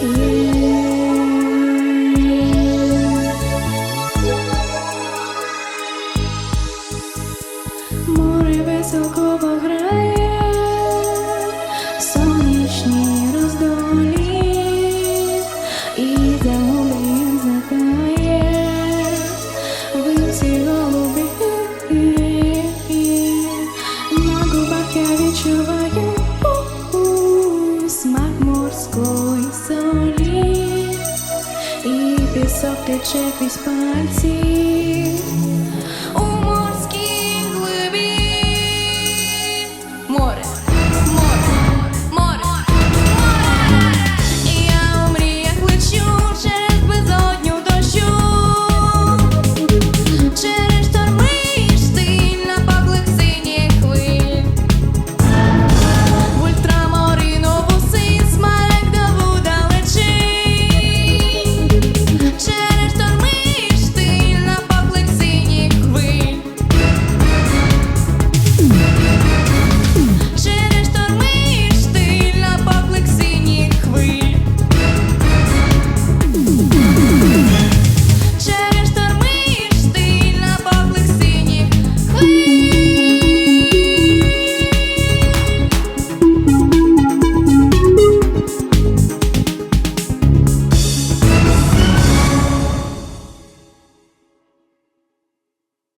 Море веселко I bez opteczek responsive